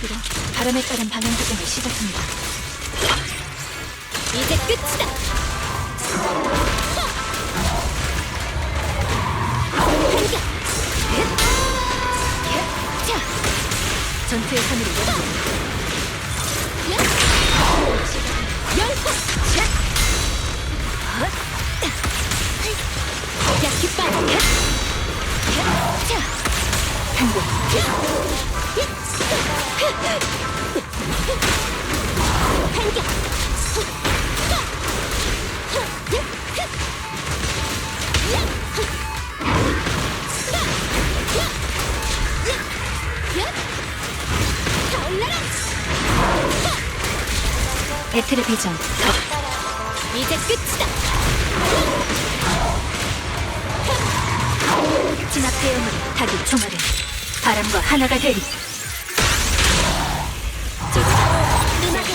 시기로 바람에 따른 방향 조정을 시작합니다. 이제 끝이다. 전투의 선의를 열어봅니다. 열포. 타올라라. 배틀의 비전 이제 끝이다. 진압 대형으로 타기 총알은 바람과 하나가 되리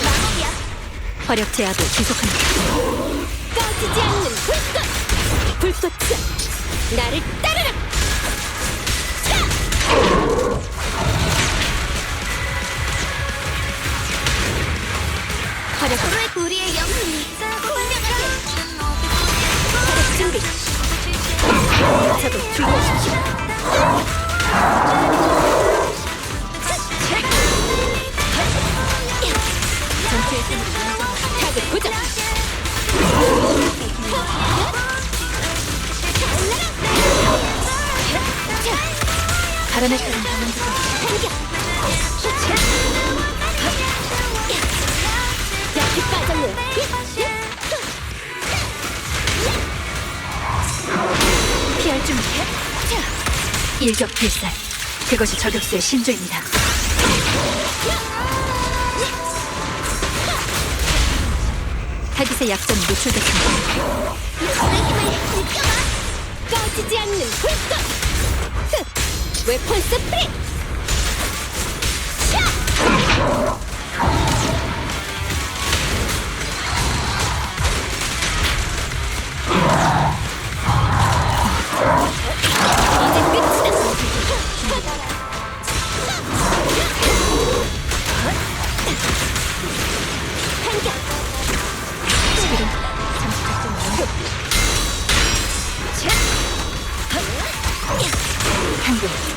마법이야. 화력 제압을 지속합니다. 꺼지지 않는 불꽃. 불꽃이야. 나를 따르라. 화력은 우리의 영혼이 공명하게. 화력 준비. 저도 주의하십시오. 조정 반격. 약히 빠졌네. 피할 준비 일격 필살 그것이 저격수의 신조입니다. 타깃의 약점이 노출됐습니다. 꺼지지 않는 불꽃. 흐! 웨폰 스프릿.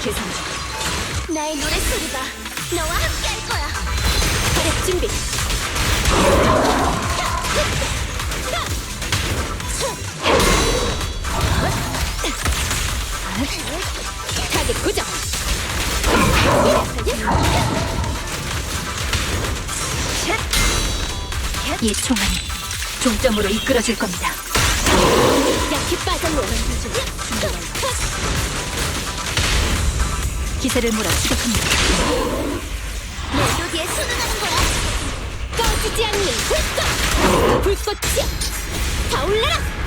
계산 나의 노래 소리가 너와 함께 할 거야. 활약 준비. 타겟 고정. 이 총알이 종점으로 이끌어줄 겁니다. 약히 빠졌네. 기세를 몰아 추격합니다. 멜로디에 순응하는 거야. 꺼지지 않는 불꽃. 불꽃이야. 타올라라.